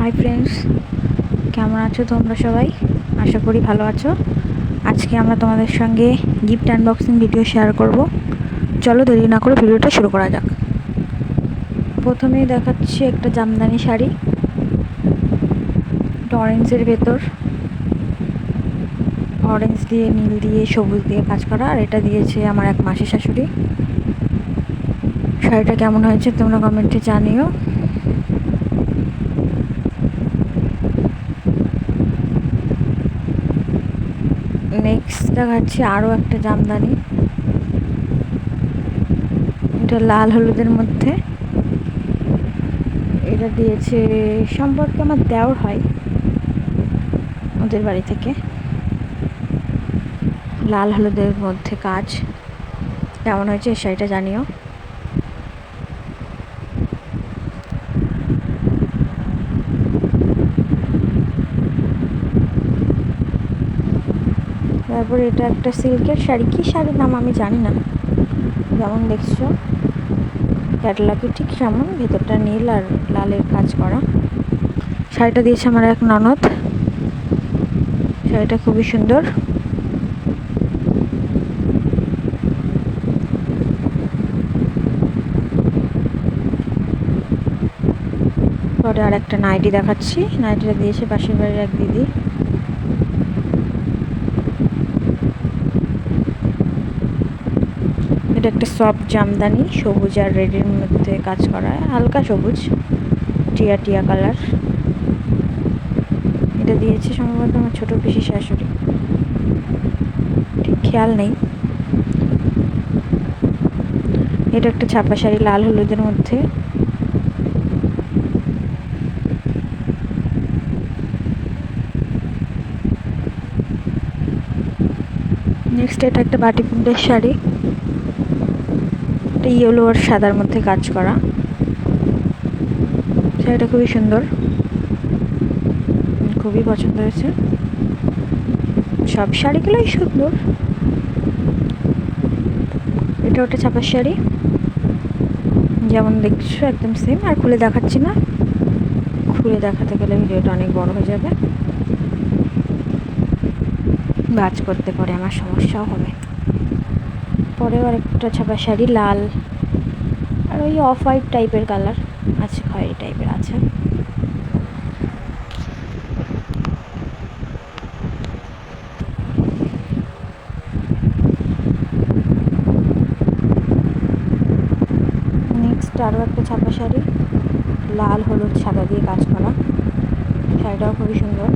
Hi friends কেমন আছো তোমরা সবাই? আশা করি ভালো আছো। আজকে আমরা তোমাদের সঙ্গে গিফট আনবক্সিং ভিডিও শেয়ার করব। চলো দেরি না করে ভিডিওটা শুরু করা যাক। প্রথমেই দেখাচ্ছি একটা জামদানি শাড়ি। অরেঞ্জের ভেতর। অরেঞ্জ দিয়ে, নীল দিয়ে, সবুজ দিয়ে কাজ করা। আর এটা দিয়েছে আমার এক মাসি শাশুড়ি। শাড়িটা কেমন হয়েছে তোমরা কমেন্টে জানিও নেক্সট দেখাচ্ছি আরও একটা জামদানি। এটা লাল হলুদের মধ্যে। এটা দিয়েছে, সম্পর্কে আমার দেওয়ার হয় ওদের বাড়ি থেকে। লাল হলুদের মধ্যে কাজ। কেমন হয়েছে শাড়িটা জানিও। তারপর এটা একটা সিল্কের শাড়ি। কী শাড়ির নাম আমি জানি না। যেমন দেখছ ক্যাটালগে ঠিক সেমন, ভেতরটা নীল আর লালের কাজ করা। শাড়িটা দিয়েছে আমার এক ননদ। শাড়িটা খুবই সুন্দর। পরে আর একটা নাইটি দেখাচ্ছি। নাইটিটা দিয়েছে পাশের বাড়ির এক দিদি। এটা একটা সফট জামদানি, সবুজ আর রেডের মধ্যে কাজ করা। হালকা সবুজ, টিয়া টিয়া কালার। এটা দিয়েছে সম্ভবত আমার ছোট পিসি শাশুড়ি। ঠিক খেয়াল নেই। এটা একটা ছাপা শাড়ি লাল হলুদের মধ্যে। নেক্সট এটা একটা বাটি প্রিন্টের শাড়ি। এটা ইয়েলো আর সাদার মধ্যে কাজ করা। শাড়িটা খুবই সুন্দর। খুবই পছন্দ হয়েছে। সব শাড়িগুলোই সুন্দর। এটা ওটা ছাপার শাড়ি। যেমন দেখছ, একদম সেম আর খুলে দেখাচ্ছি না। খুলে দেখাতে গেলে ভিডিওটা অনেক বড় হয়ে যাবে। বাজ করতে পরে, আমার সমস্যাও হবে। পরেও আরেকটা ছাপা শাড়ি লাল। আর ওই অফ হোয়াইট টাইপের কালার আছে খয়েরি টাইপের আছে। নেক্সট আরও একটা ছাপা শাড়ি। লাল, হলুদ, সাদা দিয়ে কাজ করা। শাড়িটাও খুবই সুন্দর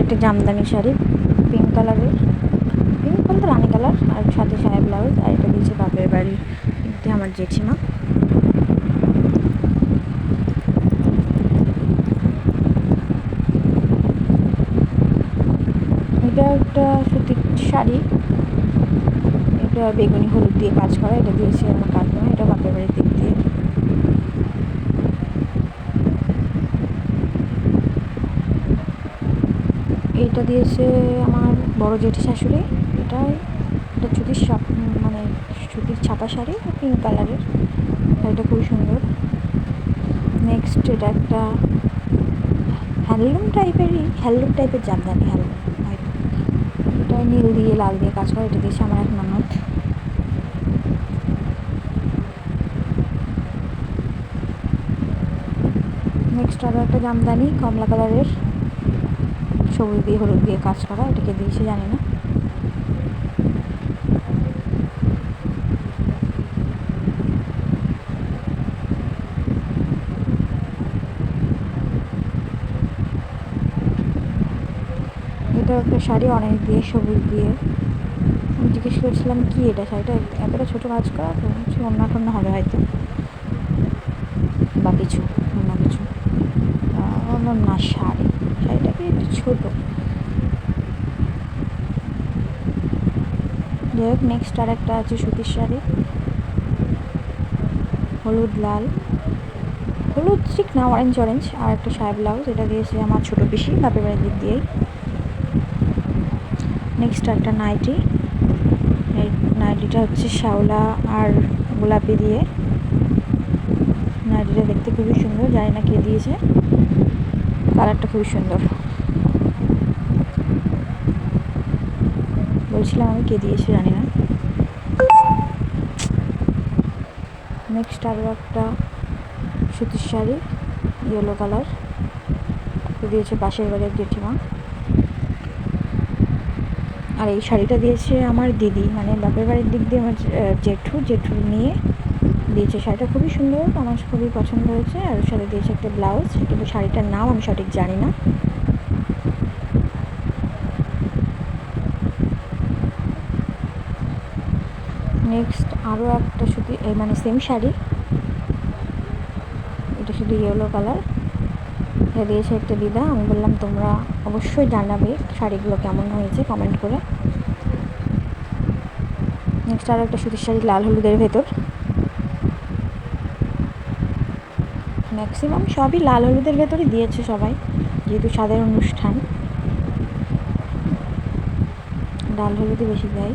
একটা জামদানি শাড়ি পিঙ্ক কালারের পিঙ্ক বলতে রানি কালার আর সাথে সাহেব ব্লাউজ আর এটা দিয়েছে বাপের বাড়ি আমার জেঠিমা। এটা একটা সুতির শাড়ি, এটা বেগুনি হলুদ দিয়ে কাজ করা, এটা দিয়েছে আমার কাকিমা, এটা বাপের বাড়ির দিক দিয়ে এইটা দিয়েছে আমার বড় জেঠি শাশুড়ি। এটা এটা সুতির সাপ মানে সুতির ছাপা শাড়ি পিঙ্ক কালারের শাড়িটা খুবই সুন্দর। নেক্সট এটা একটা হ্যান্ডলুম টাইপেরই, হ্যান্ডলুম টাইপের জামদানি হ্যান্ডলুম এটা নীল দিয়ে, লাল দিয়ে কাজ করে, এটা দিয়েছে আমার এক ননদ। নেক্সট আরও একটা জামদানি, কমলা কালারের সবুজ দিয়ে, হলুদ দিয়ে কাজ করা, এটাকে দিয়েছে জানি না। এটা একটা শাড়ি, অনেক দিয়ে সবুজ দিয়ে। আমি জিজ্ঞেস করেছিলাম, কি এটা শাড়িটা? এতটা ছোটো কাজ করা, তো কিছু অন্য টন্য হবে হয়তো। বা কিছু, অন্য কিছু। অন্য না, শাড়ি। ছোটো। যাই হোক নেক্সট আর একটা আছে সুতির শাড়ি। হলুদ, লাল। হলুদ ঠিক না অরেঞ্জ অরেঞ্জ আর একটা সায়া ব্লাউজ এটা দিয়েছে আমার ছোটো পিসি, বাপের বাড়ির দিক দিয়েই। নেক্সট একটা নাইটি নাইটিটা হচ্ছে শ্যাওলা আর গোলাপি দিয়ে। নাইটিটা দেখতে খুবই সুন্দর, জানি না কে দিয়েছে। কালারটা খুবই সুন্দর। বলছিলাম আমি, কে দিয়েছে জানি না। নেক্সট আরও একটা সুতির শাড়ি ইয়েলো কালার দিয়েছে পাশের বাড়ির জেঠিমা। আর এই শাড়িটা দিয়েছে আমার দিদি মানে বাপের বাড়ির দিক দিয়ে আমার জেঠু। জেঠুর নিয়ে দিয়েছে শাড়িটা, খুবই সুন্দর, আমার খুবই পছন্দ হয়েছে। আর সাথে দিয়েছে একটা ব্লাউজ, কিন্তু শাড়িটার নাম আমি সঠিক জানি না। নেক্সট আরও একটা শুধু মানে সেম শাড়ি। এটা শুধু ইয়েলো কালার এটা দিয়েছে একটা দিদা, আমি বললাম, তোমরা অবশ্যই জানাবে শাড়িগুলো কেমন হয়েছে কমেন্ট করে। নেক্সট আরও একটা সুতির শাড়ি, লাল হলুদের ভেতর। ম্যাক্সিমাম সবই লাল হলুদের ভেতরই দিয়েছে সবাই, যেহেতু সাদের অনুষ্ঠান। লাল হলুদই বেশি দেয়। এই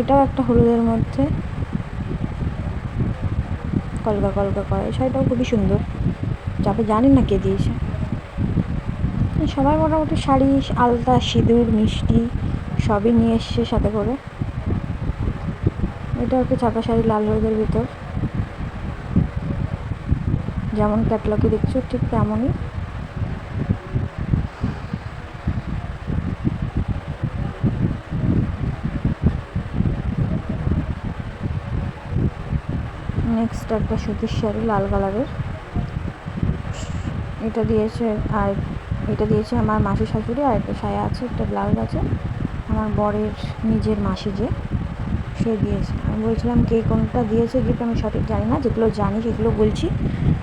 এটাও একটা হলুদের মধ্যে। কলকা কলকা করে। শাড়িটাও খুবই সুন্দর। যাবে জানি না কে দিয়েছে। সবাই মোটামুটি শাড়ি, আলতা, সিঁদুর, মিষ্টি সবই নিয়ে এসছে সাথে করে। এটা হচ্ছে ছাপা শাড়ি লাল হলুদের ভিতর। যেমন ক্যাটলগে দেখছ ঠিক তেমনই। নেক্সট একটা সুতির শাড়ি, লাল কালারের। এটা দিয়েছে আর এটা দিয়েছে আমার মাসি শাশুড়ি আর একটা সায়া আছে, একটা ব্লাউজ আছে। আমার বরের নিজের মাসি যে, সে দিয়েছে। আমি বলছিলাম, কে কোনটা দিয়েছে গিফট আমি সঠিক জানি না, যেগুলো জানি সেগুলো বলছি।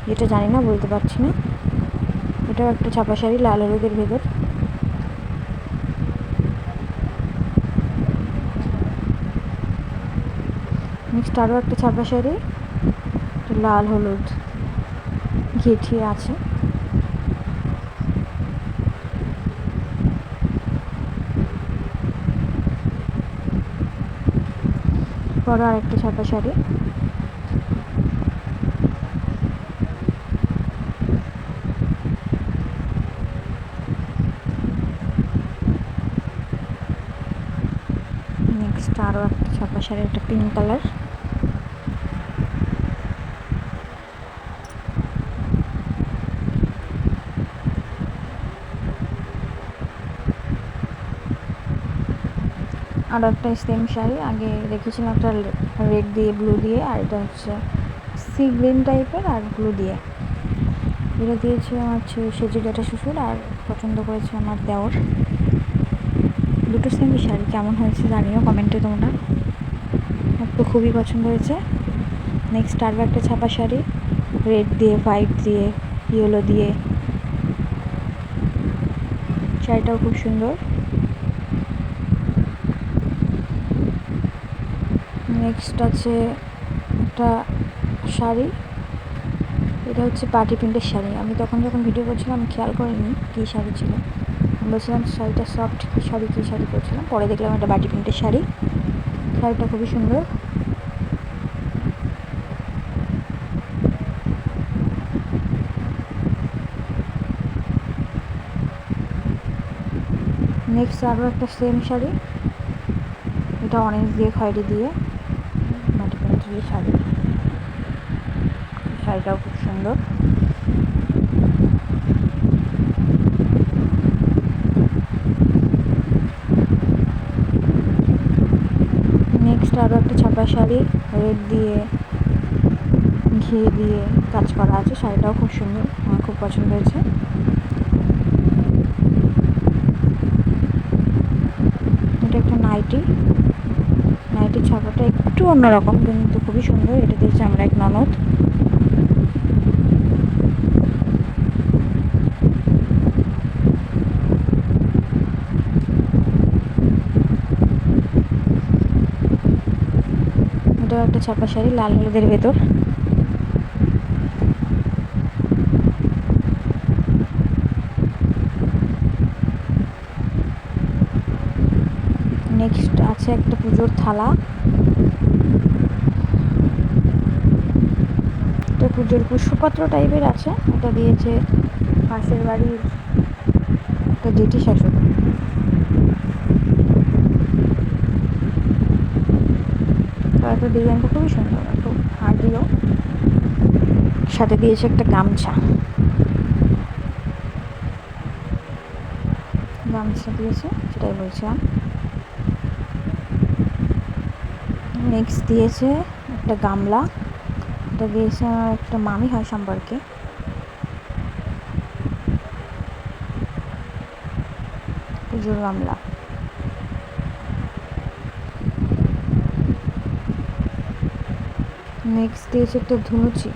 যেটা জানি না, বলতে পারছি না। এটাও একটা ছাপা শাড়ি, লাল হলুদের ভেতর। নেক্সট আরও একটা ছাপা শাড়ি। লাল হলুদ ঘেঁটি আছে। বড় আরেকটা ছাপা শাড়ি। নেক্সট আরও একটা ছাপা শাড়ি, একটা পিঙ্ক কালার আর একটা সেম শাড়ি। আগে রেখেছিলাম একটা রেড দিয়ে ব্লু দিয়ে, আর এটা হচ্ছে সি গ্রিন টাইপের আর ব্লু দিয়ে। এটা দিয়েছে আমার সেজে জ্যাঠা শ্বশুর আর পছন্দ করেছে আমার দেওর। দুটো সেমই শাড়ি, কেমন হয়েছে জানিও কমেন্টে তোমরা। আমার তো খুবই পছন্দ হয়েছে। নেক্সট আরও একটা ছাপা শাড়ি রেড দিয়ে হোয়াইট দিয়ে ইয়েলো দিয়ে। শাড়িটাও খুব সুন্দর। নেক্সট আছে একটা শাড়ি। এটা হচ্ছে পার্টি প্রিন্টের শাড়ি। আমি তখন যখন ভিডিও করছিলাম খেয়াল করিনি কী শাড়ি ছিল। আমি বলছিলাম, শাড়িটা সফট কী শাড়ি কী শাড়ি করছিলাম পরে দেখলাম এটা বাটি প্রিন্টের শাড়ি। শাড়িটা খুবই সুন্দর। নেক্সট আরও একটা সেম শাড়ি। এটা অরেঞ্জ দিয়ে খয়েরি দিয়ে। দিয়ে শাড়ি। শাড়িটাও খুব সুন্দর। নেক্সট আরও একটা ছাপা শাড়ি রেড দিয়ে ঘিয়ে দিয়ে কাজ করা আছে। শাড়িটাও খুব সুন্দর, আমার খুব পছন্দ হয়েছে। এটা একটা নাইটি। নাইটির ছাপাটা একটু অন্যরকম, কিন্তু খুবই সুন্দর। এটা দিয়েছে আমরা এক ননদ। একটা ছাপা শাড়ি, লাল হলুদের ভেতর নেক্সট আছে একটা পুজোর থালা। এটা পুজোর পুষ্পপত্র টাইপের আছে এটা দিয়েছে পাশের বাড়ির একটা জেঠি শাশুড়ি। একটা ডিজাইনটা খুবই সুন্দর, একটু হার্ডিও। সাথে দিয়েছে একটা গামছা। গামছা দিয়েছে, সেটাই বলছিলাম। নেক্সট দিয়েছে একটা গামলা। এটা দিয়েছে আমার একটা মামি হয় সম্পর্কে। পুজোর গামলা। নেক্সট দিয়েছে একটা ধুনুচি।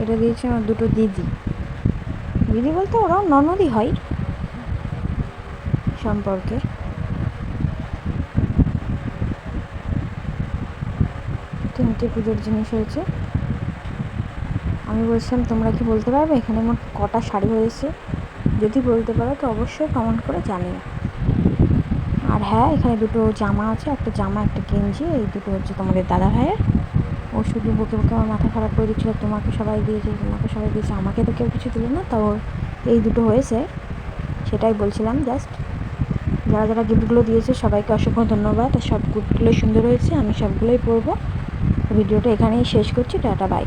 এটা দিয়েছে আমার দুটো দিদি। দিদি বলতে ওরাও ননদই হয়। সম্পর্কে। তিনটে পুজোর জিনিস হয়েছে? আমি বলছিলাম, তোমরা কি বলতে পারবে? এখানে মোট কটা শাড়ি হয়েছে। যদি বলতে পারো, তো অবশ্যই কমেন্ট করে জানিও। আর হ্যাঁ এখানে দুটো জামা আছে, একটা জামা, একটা গেঞ্জি, এই দুটো হচ্ছে তোমাদের দাদা ভাইয়ের। ও শুধু বকে বকে আমার মাথা খারাপ করে দিচ্ছিল, তোমাকে সবাই দিয়েছে, তোমাকে সবাই দিয়েছে, আমাকে তো কেউ কিছু দিল না তাও এই দুটো হয়েছে। সেটাই বলছিলাম জাস্ট যারা যারা গিফটগুলো দিয়েছে, সবাইকে অসংখ্য ধন্যবাদ। আর সব গিফটগুলোই সুন্দর হয়েছে, আমি সবগুলোই পড়ব। ভিডিওটা এখানেই শেষ করছি, টাটা বাই